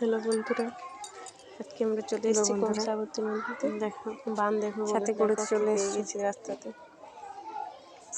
Hello বন্ধুরা আজকে আমরা চলে এসেছি। কংসাবতী নদীতে দেখো বান দেখো সাথে করে চলে এসেছি। রাস্তাতে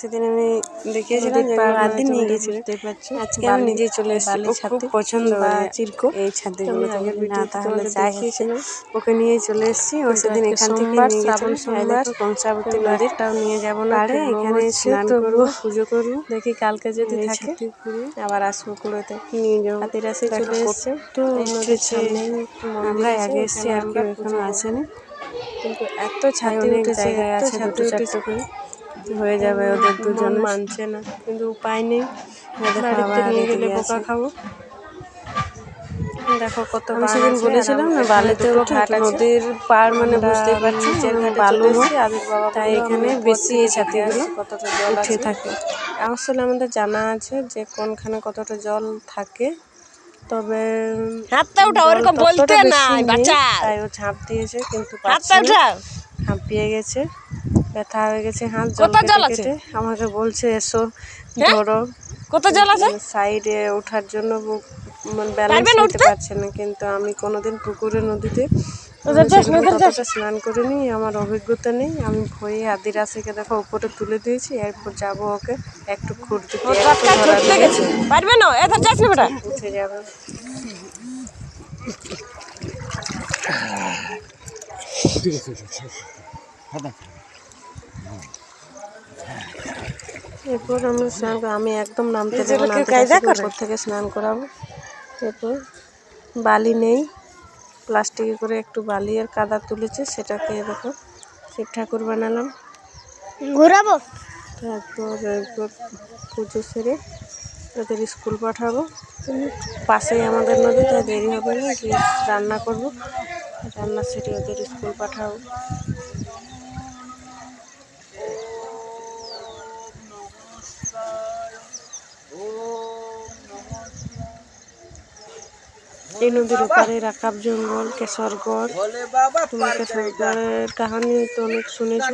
সেদিন আমি দেখিয়েছিলাম যে রাত নিয়ে তোমরা গেছিল বুঝতেই পারছ। আজকে আমি নিজেই চলে এসেছি। খুব পছন্দ চিরকো। এই ছাদে আমি না তাহলে। ওকে নিয়ে চলে এসেছি। ও সেদিন এখান থেকে নিয়ে শ্রাবণ সোমবার। কংসাবতী তোমরা নদীর একটাও নিয়ে যাব না। লোভ এখানে স্নান করব পুজো করব। দেখি কালকে যদি থাকে। আবার আসব কুড়োতে। নিয়ে যাব হাতিরাসে দেখো চলে এসছে। নদীর উঠেছে। আমরা আগে এসেছি আর কেউ এখনও আসেনি। কিন্তু এত তাই ছাতি অনেক উঠেছে জায়গায় এত আছে ছাতি দুটো উঠেছে। হয়ে যাবে ওদের দুজন মানছে না। কিন্তু উপায় নেই বাড়িতে নিয়ে গেলে বোকা খাব। দেখো কত সেদিন বলেছিলাম না এখানে বালিতে দুটো উঠে ঘাট নদীর পাড় মানে বুঝতেই পারছি ঘাটে বালু তাই এখানে বেশি এই ছাতিগুলো কতটা জল উঠে থাকে। আসলে আমাদের জানা আছে যে কোনখানে কতটা জল থাকে তবে হাতটা উঠাও জল ওরকম বলতে নাই বাচ্চা তাই ও ঝাঁপ দিয়েছে কিন্তু হাতটা উঠাও। হাঁপিয়ে গেছে। ব্যথা হয়ে গেছে হাত জল কেটে আছে? আমাকে বলছে এসো হ্যাঁ? ধরো। কত জল আছে? সাইডে ওঠার জন্য ব- মানে ব্যালেন্স নিতে উঠতে? পারছে না কিন্তু আমি কোনোদিন পুকুরে নদীতে স্নান করিনি আমার অভিজ্ঞতা নেই। আমি ভয়ে আদি রাশিকে দেখো উপরে তুলে দিয়েছি এরপর যাব ওকে একটু খুঁড় দিতে একটু ধরা ছুটতে পারবে না? এত যাস না বেটা। উঠে যাবে। এরপর আমরা স্নান কর- আমি একদম নামতে দেবো। উপর থেকে স্নান করাবো। এরপর বালি নেই প্লাস্টিকে করে একটু বালি আর কাদা তুলেছে সেটাকে দেখো শিব ঠাকুর বানালাম। ঘুরাবো? তারপর এরপর পুজো সেরে ওদের স্কুল পাঠাবো। পাশেই আমাদের নদী তাই দেরি হবে না রান্না করব। রান্না সেরে ওদের স্কুল পাঠাবো। এই নদীর ওপারে রাকাব জঙ্গল কেশরগড় কেশরগড়ের কাহানি তো অনেক শুনেছো।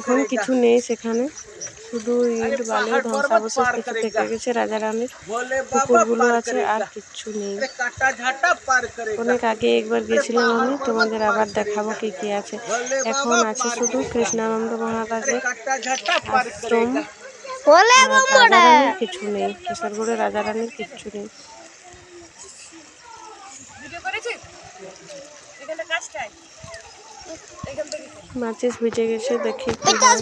এখন কিছু নেই সেখানে। শুধু ইট বালি ধ্বংসাবশেষ কিছু থেকে গেছে রাজা রানীর পুকুরগুলো আছে আর কিচ্ছু নেই। অনেক আগে একবার গেছিলাম আমি। তোমাদের আবার দেখাবো কি কি আছে। এখন আছে শুধু কৃষ্ণানন্দ মহারাজের আশ্রম। কিছু নেই। কেশরগড়ে রাজা রানীর কিচ্ছু নেই। মাচিস ভিজে গেছে দেখি কি হয়।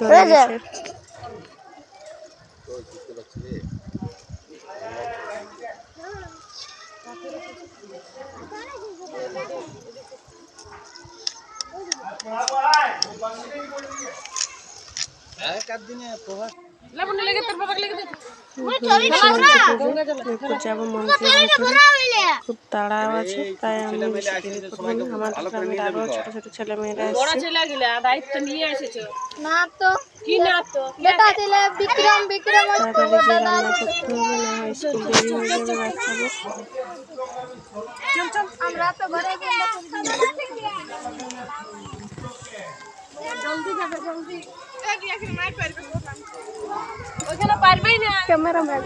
ধরে গেছে। এরপর যাব মন্দিরের ভিতরে খুব তাড়াও আছে তাই আমি বেশি দেরি করব না আমাদের গ্রামের আরও ছোট ছোট ছেলে মেয়েরা দায়িত্ব নিয়ে এসেছ। না তো। কি না তো? বেটা ছেলে বিক্রম বিক্রম ওই তাড়াতাড়ি গিয়ে রান্না করতে হবে না স্কুল দেরি হয়ে যাবে বাচ্চাদের। আমরা তো ঘরে জলদি যাবে জলদি। ওখানে পারবেই না ক্যামেরা ম্যান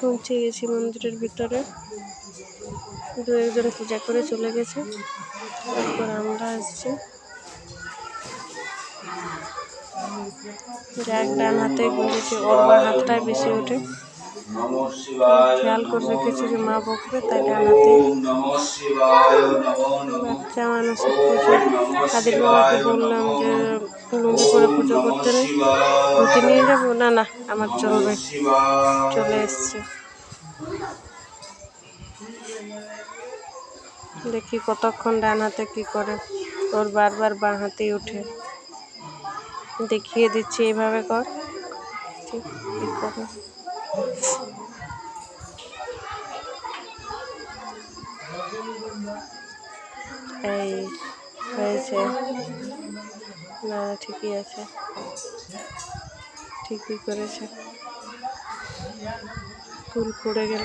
পৌঁছে গেছি মন্দিরের ভিতরে। দু একজন পূজা করে চলে গেছে। তারপর আসছি। যাক ডান হাতে গুঁজেছি ওর বা হাতটাই বেশি ওঠে। খেয়াল করে রেখেছি যে মা বকবে, তাই ডান হাতে বাচ্চা মানুষের পুজো কাদের বাবাকে বললাম যে লুঙ্গি করে পুজো করতে নেই ধুতি নিয়ে যাব? না না, আমার চলবে। চলে এসছে। দেখি কতক্ষণ ডান হাতে কি করে। ওর বারবার বাঁ হাতেই ওঠে। দেখিয়ে দিচ্ছি এইভাবে কর। ঠিক করে এই, হয়েছে। না ঠিকই আছে। ঠিকই করেছে। ফুল পড়ে গেল।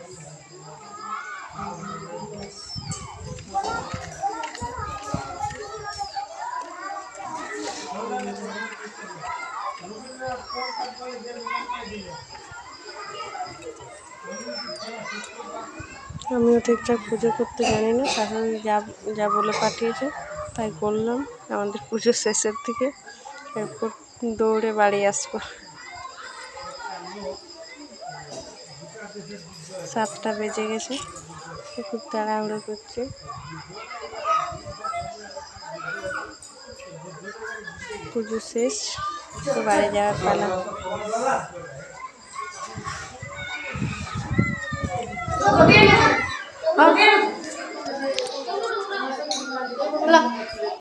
আমিও ঠিকঠাক পুজো করতে জানি না শাশুড়ি যা যা বলে পাঠিয়েছে তাই করলাম। আমাদের পুজো শেষের দিকে এরপর দৌড়ে বাড়ি আসব। সাতটা বেজে গেছে খুব তাড়াহুড়ো করছে। পুজো শেষ বাড়ি যাওয়ার পালা। Okay. 啊？